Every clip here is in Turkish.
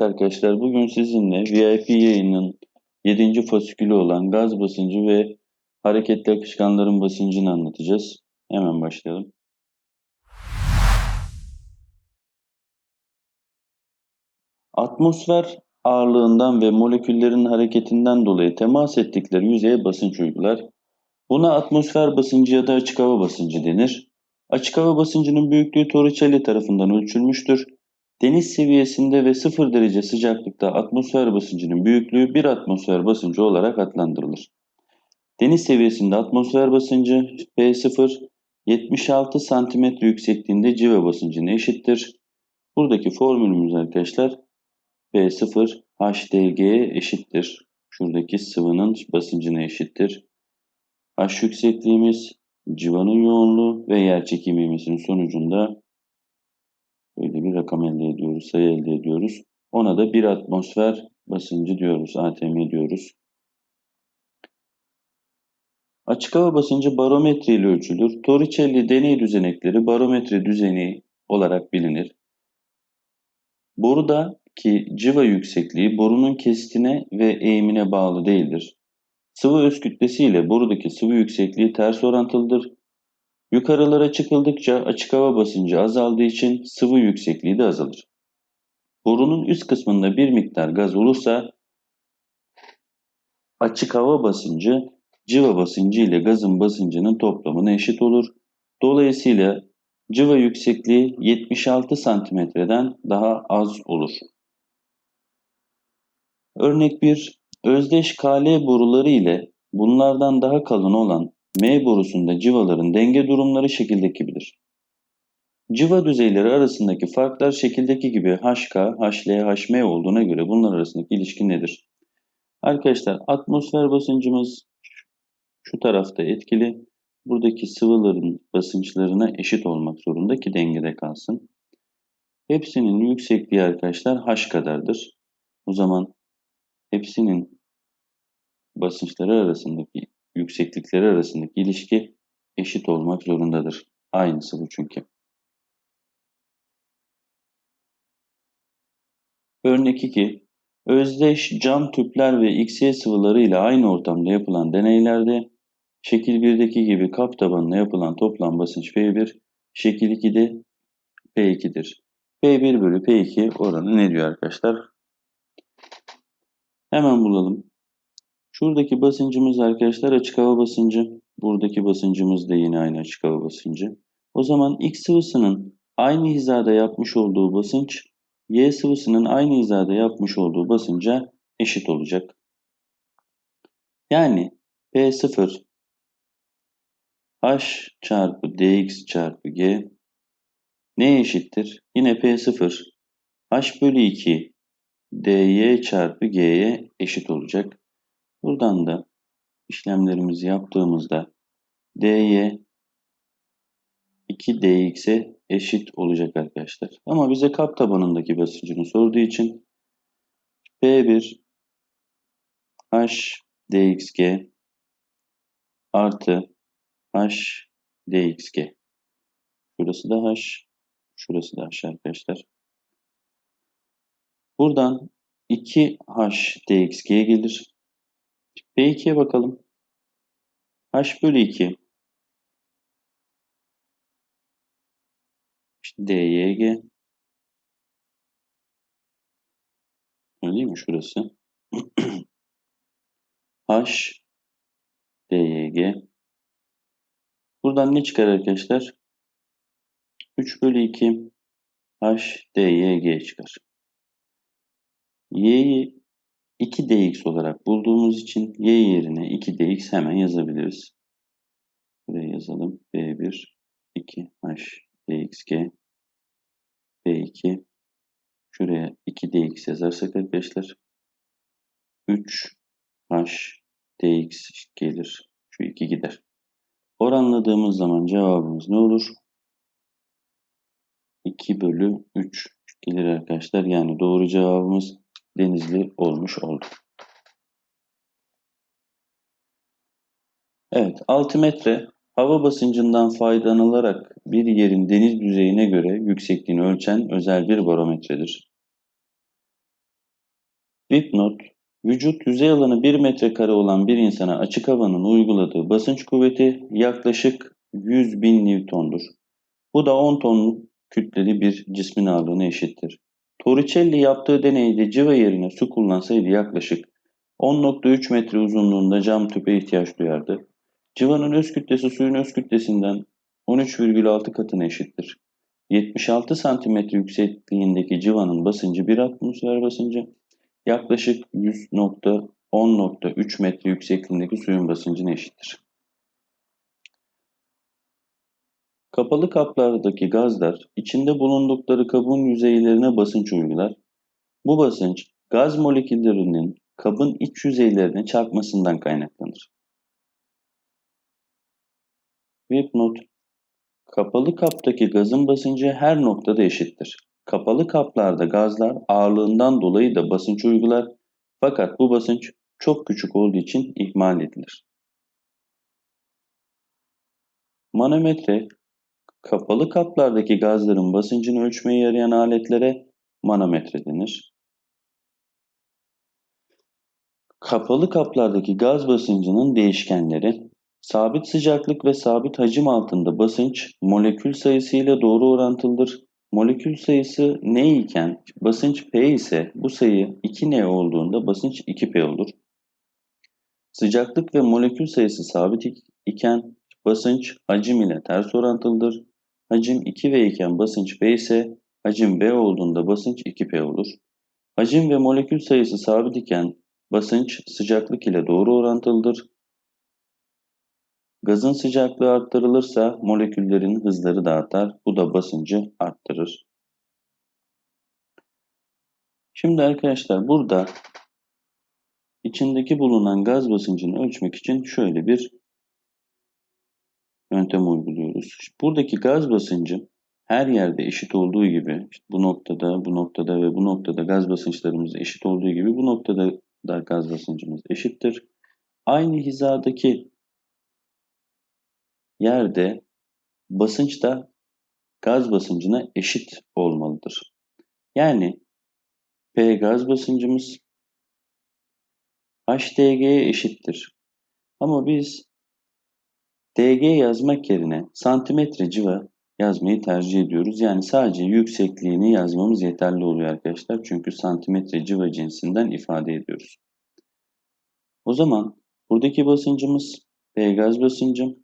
Arkadaşlar bugün sizinle VIP yayının 7. fasikülü olan gaz basıncı ve hareketli akışkanların basıncını anlatacağız. Hemen başlayalım. Atmosfer ağırlığından ve moleküllerin hareketinden dolayı temas ettikleri yüzeye basınç uygular. Buna atmosfer basıncı ya da açık hava basıncı denir. Açık hava basıncının büyüklüğü Torricelli tarafından ölçülmüştür. Deniz seviyesinde ve 0 derece sıcaklıkta atmosfer basıncının büyüklüğü bir atmosfer basıncı olarak adlandırılır. Deniz seviyesinde atmosfer basıncı P0 76 cm yüksekliğinde civa basıncına eşittir. Buradaki formülümüz arkadaşlar P0 HDG'ye eşittir. Şuradaki sıvının basıncına eşittir. H yüksekliğimiz, civanın yoğunluğu ve yer çekimimizin sonucunda ediyoruz, sayı elde ediyoruz. Ona da bir atmosfer basıncı diyoruz, ATM diyoruz. Açık hava basıncı barometre ile ölçülür. Torricelli deney düzenekleri barometre düzeni olarak bilinir. Borudaki civa yüksekliği borunun kesitine ve eğimine bağlı değildir. Sıvı öz kütlesi ile borudaki sıvı yüksekliği ters orantılıdır. Yukarılara çıkıldıkça açık hava basıncı azaldığı için sıvı yüksekliği de azalır. Borunun üst kısmında bir miktar gaz olursa açık hava basıncı civa basıncı ile gazın basıncının toplamına eşit olur. Dolayısıyla civa yüksekliği 76 santimetreden daha az olur. Örnek 1. Özdeş KL boruları ile bunlardan daha kalın olan M borusunda civaların denge durumları şekildeki gibidir. Civa düzeyleri arasındaki farklar şekildeki gibi HK, HL, HM olduğuna göre bunlar arasındaki ilişki nedir? Arkadaşlar atmosfer basıncımız şu tarafta etkili. Buradaki sıvıların basınçlarına eşit olmak zorunda ki dengede kalsın. Hepsinin yüksekliği arkadaşlar H kadardır. O zaman hepsinin basınçları arasındaki yükseklikleri arasındaki ilişki eşit olmak zorundadır. Aynısı bu çünkü. Örnek 2. Özdeş cam tüpler ve XY sıvıları ile aynı ortamda yapılan deneylerde şekil 1'deki gibi kap tabanına yapılan toplam basınç P1, şekil 2'de P2'dir. P1 bölü P2 oranı ne diyor arkadaşlar? Hemen bulalım. Şuradaki basıncımız arkadaşlar açık hava basıncı. Buradaki basıncımız da yine aynı açık hava basıncı. O zaman X sıvısının aynı hizada yapmış olduğu basınç Y sıvısının aynı hizada yapmış olduğu basınca eşit olacak. Yani P0 H çarpı dx çarpı g neye eşittir? Yine P0 H bölü 2 dy çarpı g'ye eşit olacak. Buradan da işlemlerimizi yaptığımızda dy 2dx'e eşit olacak arkadaşlar. Ama bize kap tabanındaki basıncını sorduğu için P1 H dxg artı H dxg. Şurası da H, şurası da H arkadaşlar. Buradan 2H dxg gelir. P2'ye bakalım. H bölü 2 DYG öyle değil mi şurası? H DYG Buradan ne çıkar arkadaşlar? 3 bölü 2 H DYG çıkar. Y'yi 2dx olarak bulduğumuz için y yerine 2dx hemen yazabiliriz. Buraya yazalım. B1 2h dxg B2 şuraya 2dx yazarsak arkadaşlar 3h dx gelir. Şu 2 gider. Oranladığımız zaman cevabımız ne olur? 2 bölü 3 gelir arkadaşlar. Yani doğru cevabımız Denizli olmuş oldu. Evet, altimetre hava basıncından faydalanılarak bir yerin deniz yüzeyine göre yüksekliğini ölçen özel bir barometredir. Dipnot, vücut yüzey alanı 1 metrekare olan bir insana açık havanın uyguladığı basınç kuvveti yaklaşık 100 bin Newton'dur. Bu da 10 ton kütleli bir cismin ağırlığına eşittir. Torricelli yaptığı deneyde civa yerine su kullansaydı yaklaşık 10.3 metre uzunluğunda cam tüpe ihtiyaç duyardı. Civanın öz kütlesi suyun öz kütlesinden 13,6 katına eşittir. 76 santimetre yüksekliğindeki civanın basıncı 1 atmosfer basıncı, yaklaşık 100.10.3 metre yüksekliğindeki suyun basıncına eşittir. Kapalı kaplardaki gazlar içinde bulundukları kabın yüzeylerine basınç uygular. Bu basınç gaz moleküllerinin kabın iç yüzeylerine çarpmasından kaynaklanır. Dipnot Kapalı kaptaki gazın basıncı her noktada eşittir. Kapalı kaplarda gazlar ağırlığından dolayı da basınç uygular fakat bu basınç çok küçük olduğu için ihmal edilir. Manometre, kapalı kaplardaki gazların basıncını ölçmeye yarayan aletlere manometre denir. Kapalı kaplardaki gaz basıncının değişkenleri Sabit sıcaklık ve sabit hacim altında basınç molekül sayısı ile doğru orantılıdır. Molekül sayısı N iken basınç P ise bu sayı 2N olduğunda basınç 2P olur. Sıcaklık ve molekül sayısı sabit iken basınç hacim ile ters orantılıdır. Hacim 2V iken basınç V ise hacim V olduğunda basınç 2P olur. Hacim ve molekül sayısı sabit iken basınç sıcaklık ile doğru orantılıdır. Gazın sıcaklığı arttırılırsa moleküllerin hızları da artar. Bu da basıncı arttırır. Şimdi arkadaşlar burada içindeki bulunan gaz basıncını ölçmek için şöyle bir yöntem uyguluyoruz. Buradaki gaz basıncı her yerde eşit olduğu gibi işte bu noktada, bu noktada ve bu noktada gaz basınçlarımız eşit olduğu gibi bu noktada da gaz basıncımız eşittir. Aynı hizadaki yerde basınç da gaz basıncına eşit olmalıdır. Yani P gaz basıncımız HDG'ye eşittir. Ama biz DG yazmak yerine santimetre civa yazmayı tercih ediyoruz. Yani sadece yüksekliğini yazmamız yeterli oluyor arkadaşlar. Çünkü santimetre civa cinsinden ifade ediyoruz. O zaman buradaki basıncımız P gaz basıncım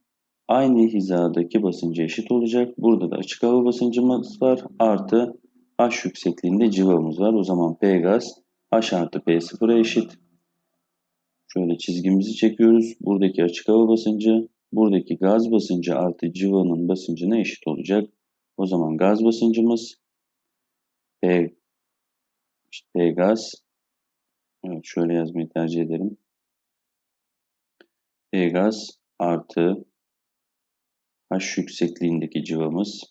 aynı hizadaki basıncı eşit olacak. Burada da açık hava basıncımız var. Artı H yüksekliğinde civamız var. O zaman P gaz H artı P sıfıra eşit. Şöyle çizgimizi çekiyoruz. Buradaki açık hava basıncı, buradaki gaz basıncı artı civanın basıncına eşit olacak. O zaman gaz basıncımız P, işte P gaz evet şöyle yazmayı tercih ederim. P gaz artı H yüksekliğindeki cıvamız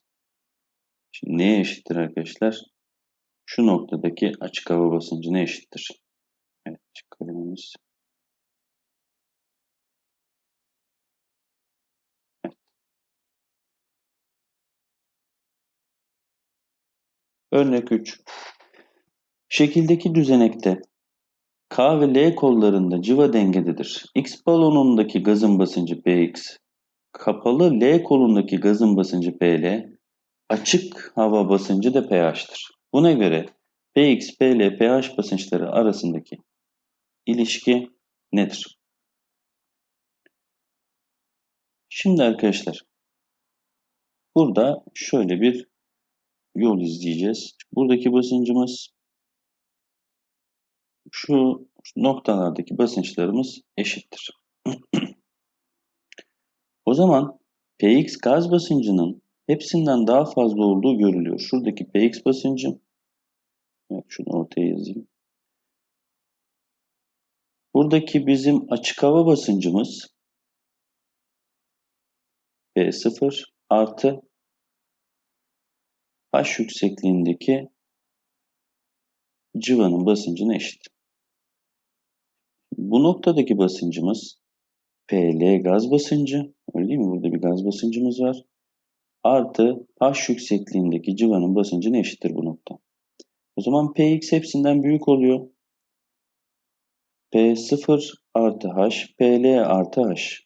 şimdi neye eşittir arkadaşlar? Şu noktadaki açık hava basıncına eşittir. Evet, açık kalemimiz. Evet. Örnek 3. Şekildeki düzenekte K ve L kollarında civa dengededir. X balonundaki gazın basıncı Px, Kapalı L kolundaki gazın basıncı PL, açık hava basıncı da pH'tır. Buna göre Px, PL, pH basınçları arasındaki ilişki nedir? Şimdi arkadaşlar burada şöyle bir yol izleyeceğiz. Buradaki basıncımız şu noktalardaki basınçlarımız eşittir. Zaman Px gaz basıncının hepsinden daha fazla olduğu görülüyor. Şuradaki Px basıncı, evet şunu ortaya yazayım. Buradaki bizim açık hava basıncımız P0 artı H yüksekliğindeki civanın basıncına eşit. Bu noktadaki basıncımız PL gaz basıncı Öyle değil mi? Burada bir gaz basıncımız var. Artı H yüksekliğindeki civanın basıncına eşittir bu nokta. O zaman Px hepsinden büyük oluyor. P0 artı H, PL artı H.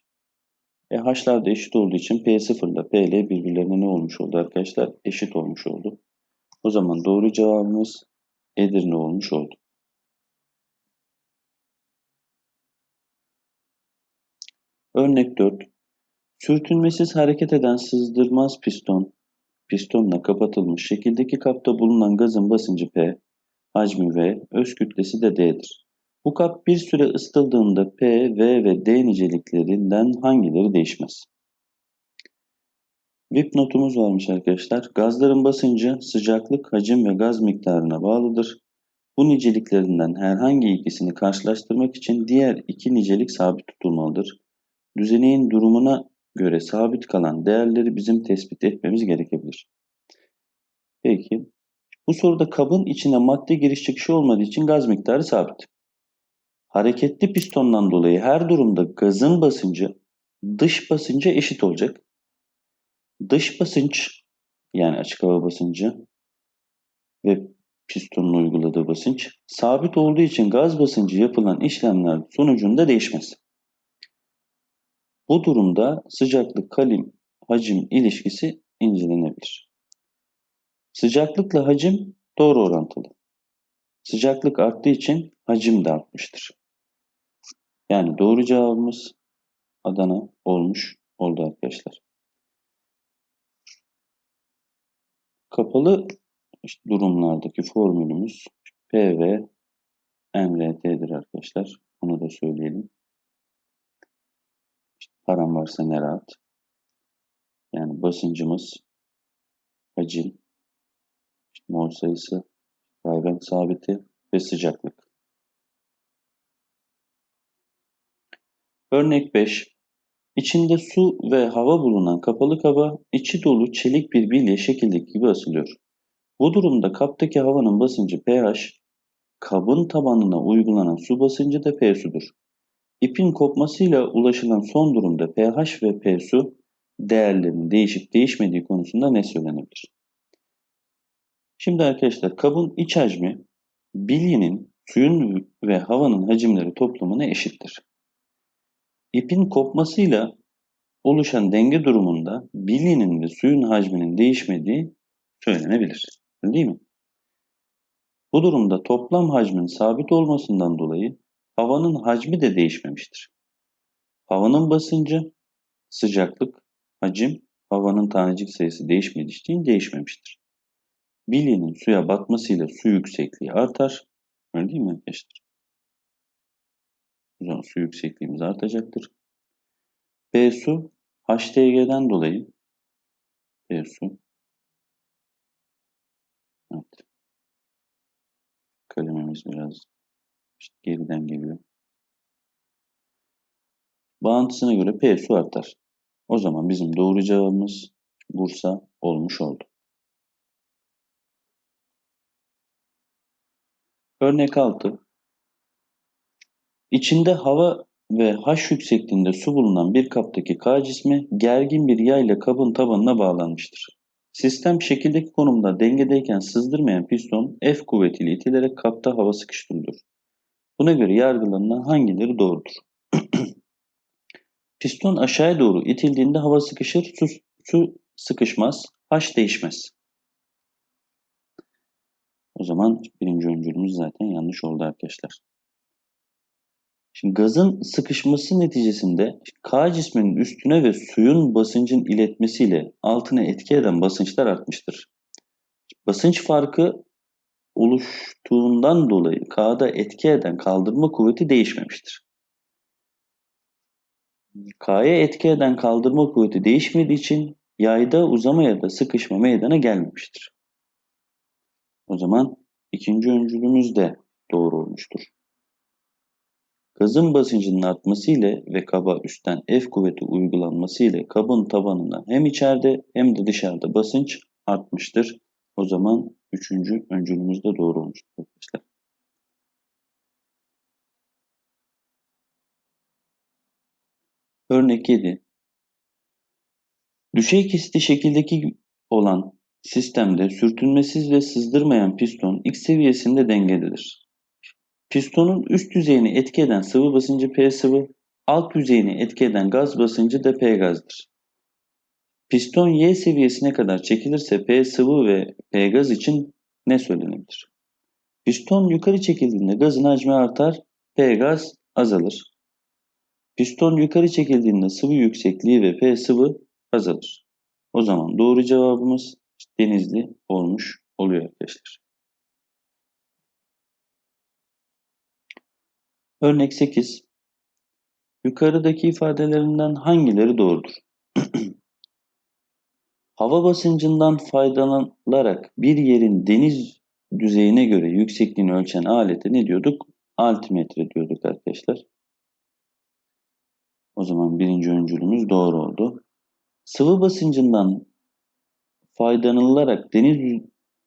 E H'lar da eşit olduğu için P0 ile PL birbirlerine ne olmuş oldu arkadaşlar? Eşit olmuş oldu. O zaman doğru cevabımız Edirne olmuş oldu. Örnek 4. Sürtünmesiz hareket eden sızdırmaz piston, pistonla kapatılmış şekildeki kapta bulunan gazın basıncı P, hacmi V, öz kütlesi de D'dir. Bu kap bir süre ısıtıldığında P, V ve D niceliklerinden hangileri değişmez? VIP notumuz varmış arkadaşlar. Gazların basıncı, sıcaklık, hacim ve gaz miktarına bağlıdır. Bu niceliklerinden herhangi ikisini karşılaştırmak için diğer iki nicelik sabit tutulmalıdır. Düzeneğin durumuna göre sabit kalan değerleri bizim tespit etmemiz gerekebilir. Peki, bu soruda kabın içine madde giriş çıkışı olmadığı için gaz miktarı sabit. Hareketli pistondan dolayı her durumda gazın basıncı dış basınca eşit olacak. Dış basınç yani açık hava basıncı ve pistonun uyguladığı basınç sabit olduğu için gaz basıncı yapılan işlemler sonucunda değişmez. Bu durumda sıcaklık kalim hacim ilişkisi incelenebilir. Sıcaklıkla hacim doğru orantılı. Sıcaklık arttığı için hacim de artmıştır. Yani doğru cevabımız Adana olmuş oldu arkadaşlar. Kapalı durumlardaki formülümüz PV MRT'dir arkadaşlar. Onu da söyleyelim. Param varsa ne rahat. Yani basıncımız, hacim, mol sayısı, Rayben sabiti ve sıcaklık. Örnek 5. İçinde su ve hava bulunan kapalı kaba içi dolu çelik bir bilye şekildeki gibi asılıyor. Bu durumda kaptaki havanın basıncı pH, kabın tabanına uygulanan su basıncı da P sudur. İpin kopmasıyla ulaşılan son durumda pH ve P su değerlerinin değişip değişmediği konusunda ne söylenebilir? Şimdi arkadaşlar kabın iç hacmi bilyenin suyun ve havanın hacimleri toplamına eşittir. İpin kopmasıyla oluşan denge durumunda bilyenin ve suyun hacminin değişmediği söylenebilir. Değil mi? Bu durumda toplam hacmin sabit olmasından dolayı havanın hacmi de değişmemiştir. Havanın basıncı, sıcaklık, hacim, havanın tanecik sayısı değişmediği için değişmemiştir. Bilyenin suya batmasıyla su yüksekliği artar. Öyle değil mi arkadaşlar? O zaman su yüksekliğimiz artacaktır. B su HTG'den dolayı B su Evet. Kalemimiz biraz işte geriden geliyor. Bağıntısına göre P su artar. O zaman bizim doğru cevabımız Bursa olmuş oldu. Örnek 6. İçinde hava ve H yüksekliğinde su bulunan bir kaptaki K cismi gergin bir yay ile kabın tabanına bağlanmıştır. Sistem şekildeki konumda dengedeyken sızdırmayan piston F kuvvetiyle itilerek kapta hava sıkıştırılır. Buna göre yargılanan hangileri doğrudur? piston aşağıya doğru itildiğinde hava sıkışır, su, su sıkışmaz, H değişmez. O zaman birinci öncülümüz zaten yanlış oldu arkadaşlar. Şimdi gazın sıkışması neticesinde K cisminin üstüne ve suyun basıncın iletmesiyle altına etki eden basınçlar artmıştır. Basınç farkı oluştuğundan dolayı K'da etki eden kaldırma kuvveti değişmemiştir. K'ya etki eden kaldırma kuvveti değişmediği için yayda uzama ya da sıkışma meydana gelmemiştir. O zaman ikinci öncülümüz de doğru olmuştur. Gazın basıncının artması ile ve kaba üstten F kuvveti uygulanması ile kabın tabanına hem içeride hem de dışarıda basınç artmıştır. O zaman üçüncü öncülümüz de doğru olmuştur arkadaşlar. Örnek 7. Düşey kesiti şekildeki olan sistemde sürtünmesiz ve sızdırmayan piston X seviyesinde dengededir. Pistonun üst yüzeyini etki eden sıvı basıncı P sıvı, alt yüzeyini etki eden gaz basıncı da P gazdır. Piston Y seviyesine kadar çekilirse P sıvı ve P gaz için ne söylenebilir? Piston yukarı çekildiğinde gazın hacmi artar, P gaz azalır. Piston yukarı çekildiğinde sıvı yüksekliği ve P sıvı azalır. O zaman doğru cevabımız denizli olmuş oluyor arkadaşlar. Örnek 8. Yukarıdaki ifadelerinden hangileri doğrudur? Hava basıncından faydalanılarak bir yerin deniz düzeyine göre yüksekliğini ölçen alete ne diyorduk? Altimetre diyorduk arkadaşlar. O zaman birinci öncülümüz doğru oldu. Sıvı basıncından faydalanılarak deniz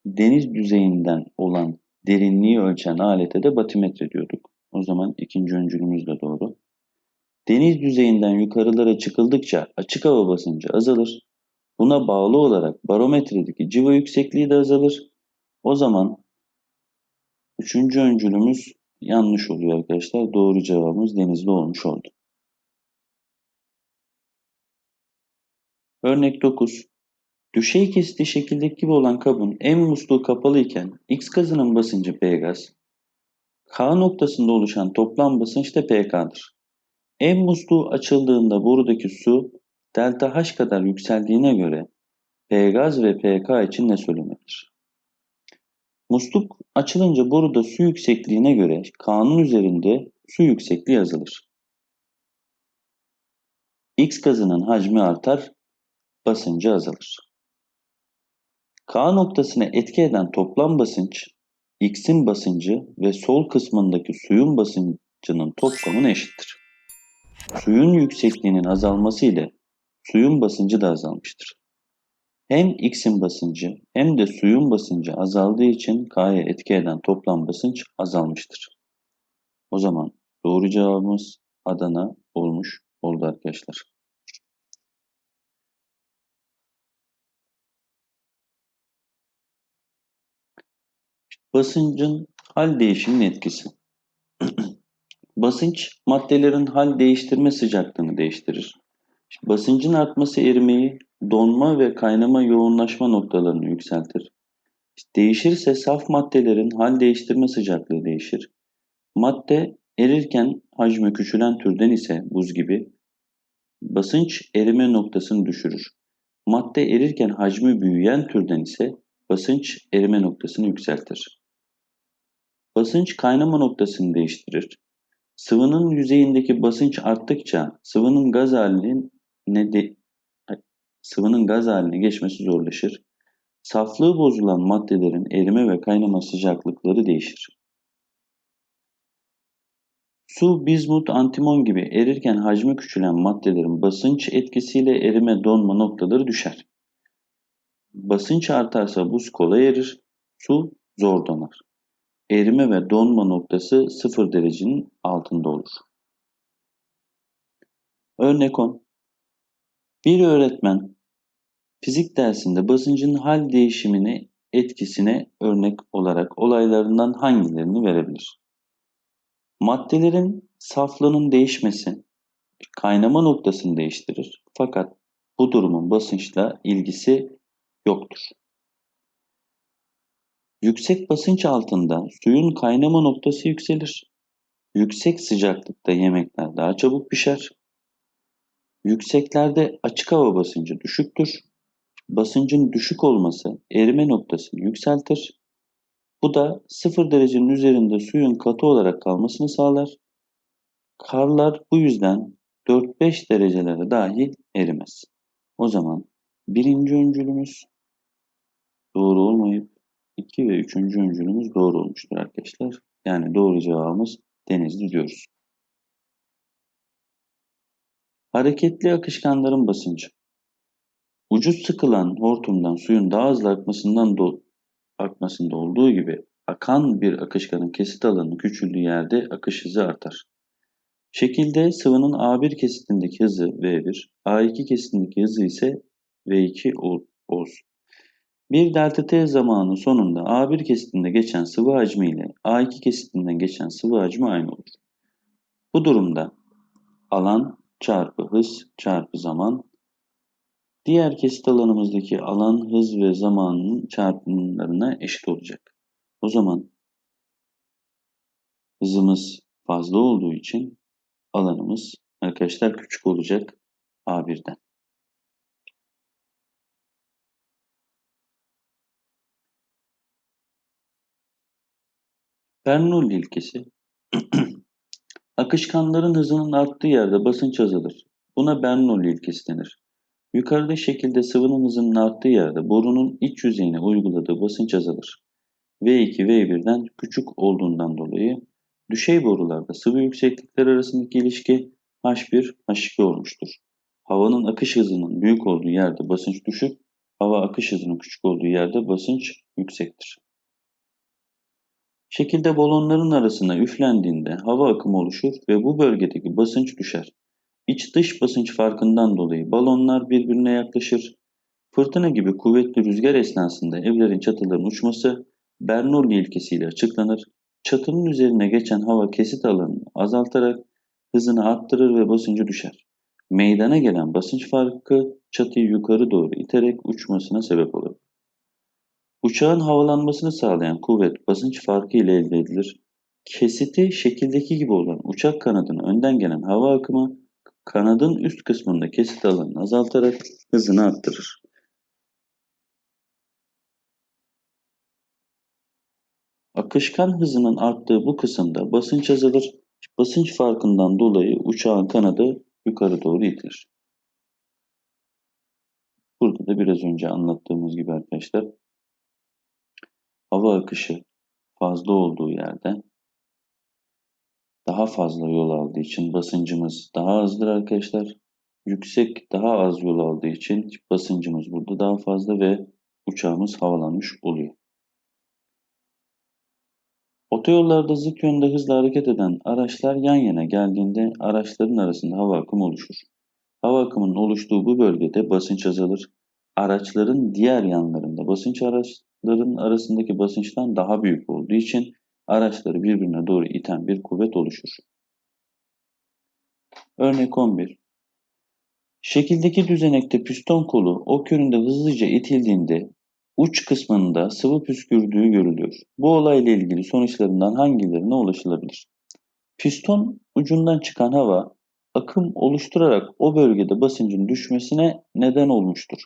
deniz düzeyinden olan derinliği ölçen alete de batimetre diyorduk. O zaman ikinci öncülümüz de doğru. Deniz düzeyinden yukarılara çıkıldıkça açık hava basıncı azalır. Buna bağlı olarak barometredeki civa yüksekliği de azalır. O zaman üçüncü öncülümüz yanlış oluyor arkadaşlar. Doğru cevabımız denizli olmuş oldu. Örnek 9. Düşey kesiti şekildeki gibi olan kabın M musluğu kapalı iken X gazının basıncı P gaz, K noktasında oluşan toplam basınç da PK'dır. M musluğu açıldığında borudaki su delta H kadar yükseldiğine göre P gaz ve PK için ne söylenebilir? Musluk açılınca boruda su yüksekliğine göre K'nın üzerinde su yüksekliği azalır. X gazının hacmi artar, basıncı azalır. K noktasına etki eden toplam basınç, X'in basıncı ve sol kısmındaki suyun basıncının toplamına eşittir. Suyun yüksekliğinin azalması ile suyun basıncı da azalmıştır. Hem X'in basıncı hem de suyun basıncı azaldığı için K'ya etki eden toplam basınç azalmıştır. O zaman doğru cevabımız Adana olmuş oldu arkadaşlar. Basıncın hal değişiminin etkisi. Basınç maddelerin hal değiştirme sıcaklığını değiştirir. Basıncın artması erimeyi, donma ve kaynama yoğunlaşma noktalarını yükseltir. Değişirse saf maddelerin hal değiştirme sıcaklığı değişir. Madde erirken hacmi küçülen türden ise buz gibi basınç erime noktasını düşürür. Madde erirken hacmi büyüyen türden ise basınç erime noktasını yükseltir. Basınç kaynama noktasını değiştirir. Sıvının yüzeyindeki basınç arttıkça sıvının gaz haline de, sıvının gaz haline geçmesi zorlaşır. Saflığı bozulan maddelerin erime ve kaynama sıcaklıkları değişir. Su, bizmut, antimon gibi erirken hacmi küçülen maddelerin basınç etkisiyle erime donma noktaları düşer. Basınç artarsa buz kolay erir, su zor donar. Erime ve donma noktası 0 derecenin altında olur. Örnek 10. Bir öğretmen fizik dersinde basıncın hal değişimini etkisine örnek olarak olaylarından hangilerini verebilir? Maddelerin saflığının değişmesi kaynama noktasını değiştirir. Fakat bu durumun basınçla ilgisi yoktur. Yüksek basınç altında suyun kaynama noktası yükselir. Yüksek sıcaklıkta yemekler daha çabuk pişer. Yükseklerde açık hava basıncı düşüktür. Basıncın düşük olması erime noktasını yükseltir. Bu da 0 derecenin üzerinde suyun katı olarak kalmasını sağlar. Karlar bu yüzden 4-5 derecelere dahi erimez. O zaman birinci öncülümüz doğru olmayıp 2 ve 3. öncülümüz doğru olmuştur arkadaşlar. Yani doğru cevabımız denizli diyoruz. Hareketli akışkanların basıncı. Ucu sıkılan hortumdan suyun daha hızlı akmasından do akmasında olduğu gibi akan bir akışkanın kesit alanı küçüldüğü yerde akış hızı artar. Şekilde sıvının A1 kesitindeki hızı V1, A2 kesitindeki hızı ise V2 olsun. Bir delta t zamanı sonunda A1 kesitinde geçen sıvı hacmi ile A2 kesitinden geçen sıvı hacmi aynı olur. Bu durumda alan çarpı hız çarpı zaman diğer kesit alanımızdaki alan, hız ve zamanın çarpımlarına eşit olacak. O zaman hızımız fazla olduğu için alanımız arkadaşlar küçük olacak A1'den. Bernoulli ilkesi Akışkanların hızının arttığı yerde basınç azalır. Buna Bernoulli ilkesi denir. Yukarıda şekilde sıvının hızının arttığı yerde borunun iç yüzeyine uyguladığı basınç azalır. V2 V1'den küçük olduğundan dolayı düşey borularda sıvı yükseklikler arasındaki ilişki H1 H2 olmuştur. Havanın akış hızının büyük olduğu yerde basınç düşük, hava akış hızının küçük olduğu yerde basınç yüksektir. Şekilde balonların arasına üflendiğinde hava akımı oluşur ve bu bölgedeki basınç düşer. İç dış basınç farkından dolayı balonlar birbirine yaklaşır. Fırtına gibi kuvvetli rüzgar esnasında evlerin çatılarının uçması Bernoulli ilkesiyle açıklanır. Çatının üzerine geçen hava kesit alanını azaltarak hızını arttırır ve basıncı düşer. Meydana gelen basınç farkı çatıyı yukarı doğru iterek uçmasına sebep olur. Uçağın havalanmasını sağlayan kuvvet basınç farkı ile elde edilir. Kesiti şekildeki gibi olan uçak kanadına önden gelen hava akımı kanadın üst kısmında kesit alanını azaltarak hızını arttırır. Akışkan hızının arttığı bu kısımda basınç azalır. Basınç farkından dolayı uçağın kanadı yukarı doğru itilir. Burada da biraz önce anlattığımız gibi arkadaşlar hava akışı fazla olduğu yerde daha fazla yol aldığı için basıncımız daha azdır arkadaşlar. Yüksek daha az yol aldığı için basıncımız burada daha fazla ve uçağımız havalanmış oluyor. Otoyollarda zıt yönde hızla hareket eden araçlar yan yana geldiğinde araçların arasında hava akımı oluşur. Hava akımının oluştuğu bu bölgede basınç azalır. Araçların diğer yanlarında basınç araçların arasındaki basınçtan daha büyük olduğu için araçları birbirine doğru iten bir kuvvet oluşur. Örnek 11. Şekildeki düzenekte piston kolu ok yönünde hızlıca itildiğinde uç kısmında sıvı püskürdüğü görülüyor. Bu olayla ilgili sonuçlarından hangilerine ulaşılabilir? Piston ucundan çıkan hava akım oluşturarak o bölgede basıncın düşmesine neden olmuştur.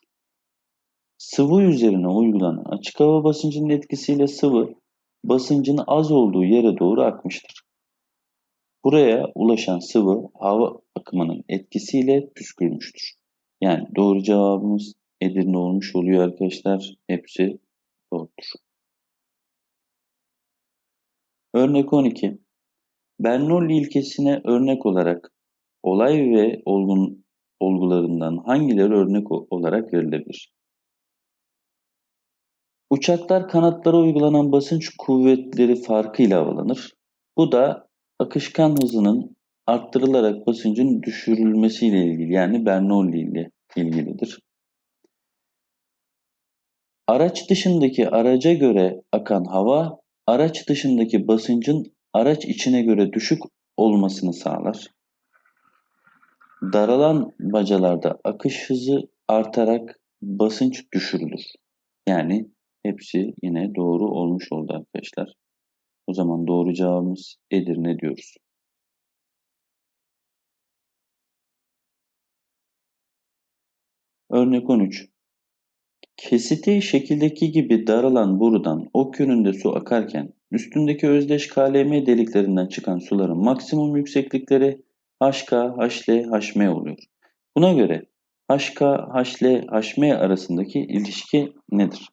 Sıvı üzerine uygulanan açık hava basıncının etkisiyle sıvı basıncın az olduğu yere doğru akmıştır. Buraya ulaşan sıvı hava akımının etkisiyle püskürmüştür. Yani doğru cevabımız Edirne olmuş oluyor arkadaşlar. Hepsi doğrudur. Örnek 12. Bernoulli ilkesine örnek olarak olay ve olgun olgularından hangileri örnek olarak verilebilir? Uçaklar kanatlara uygulanan basınç kuvvetleri farkıyla havalanır. Bu da akışkan hızının arttırılarak basıncın düşürülmesiyle ilgili yani Bernoulli ile ilgilidir. Araç dışındaki araca göre akan hava, araç dışındaki basıncın araç içine göre düşük olmasını sağlar. Daralan bacalarda akış hızı artarak basınç düşürülür. Yani hepsi yine doğru olmuş oldu arkadaşlar. O zaman doğru cevabımız Edirne diyoruz. Örnek 13. Kesiti şekildeki gibi daralan borudan ok yönünde su akarken üstündeki özdeş KLM deliklerinden çıkan suların maksimum yükseklikleri HK, HL, HM oluyor. Buna göre HK, HL, HM arasındaki ilişki nedir?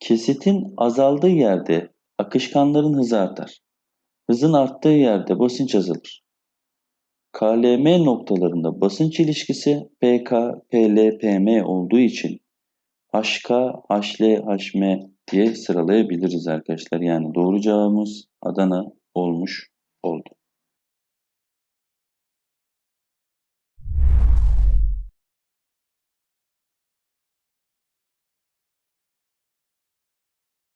Kesitin azaldığı yerde akışkanların hızı artar. Hızın arttığı yerde basınç azalır. KLM noktalarında basınç ilişkisi PK, PL, PM olduğu için HK, HL, HM diye sıralayabiliriz arkadaşlar. Yani doğru cevabımız Adana olmuş oldu.